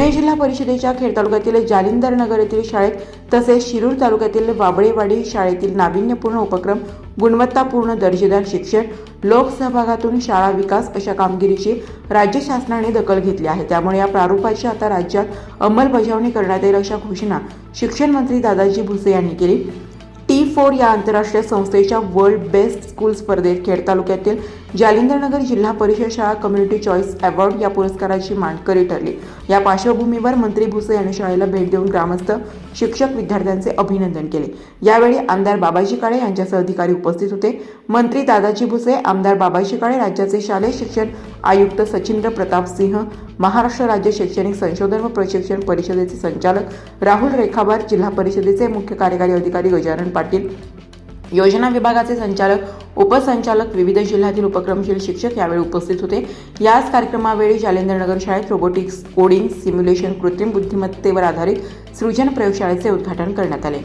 पुणे जिल्हा परिषदेच्या खेड तालुक्यातील जालिंदर नगर येथील शाळेत तसेच शिरूर तालुक्यातील बाबळेवाडी शाळेतील नाविन्यपूर्ण उपक्रम गुणवत्तापूर्ण दर्जेदार शिक्षण लोकसहभागातून शाळा विकास अशा कामगिरीची राज्य शासनाने दखल घेतली आहे. त्यामुळे या प्रारूपाची आता राज्यात अंमलबजावणी करण्यात येईल अशा घोषणा शिक्षण मंत्री दादाजी भुसे यांनी केली. टी फोर या आंतरराष्ट्रीय संस्थेच्या वर्ल्ड बेस्ट स्कूल स्पर्धेत खेड तालुक्यातील जालिंदरनगर जिल्हा परिषद शाळा कम्युनिटी चॉईस अवॉर्ड या पुरस्काराची मानकरी ठरली. या पार्श्वभूमीवर मंत्री भुसे यांनी शाळेला भेट देऊन ग्रामस्थ शिक्षक विद्यार्थ्यांचे अभिनंदन केले. यावेळी आमदार बाबाजी काळे यांच्यासह अधिकारी उपस्थित होते. मंत्री दादाजी भुसे आमदार बाबाजी काळे राज्याचे शालेय शिक्षण आयुक्त सचिंद्र प्रताप सिंह महाराष्ट्र राज्य शैक्षणिक संशोधन व प्रशिक्षण परिषदेचे संचालक राहुल रेखावार जिल्हा परिषदेचे मुख्य कार्यकारी अधिकारी गजानन पाटील योजना विभागाचे संचालक उपसंचालक विविध जिल्ह्यातील उपक्रमशील शिक्षक यावेळी उपस्थित होते. याच कार्यक्रमावेळी जालेंद्रनगर शाळेत रोबोटिक्स कोडिंग सिम्युलेशन कृत्रिम बुद्धिमत्तेवर आधारित सृजन प्रयोगशाळेचे उद्घाटन करण्यात आले.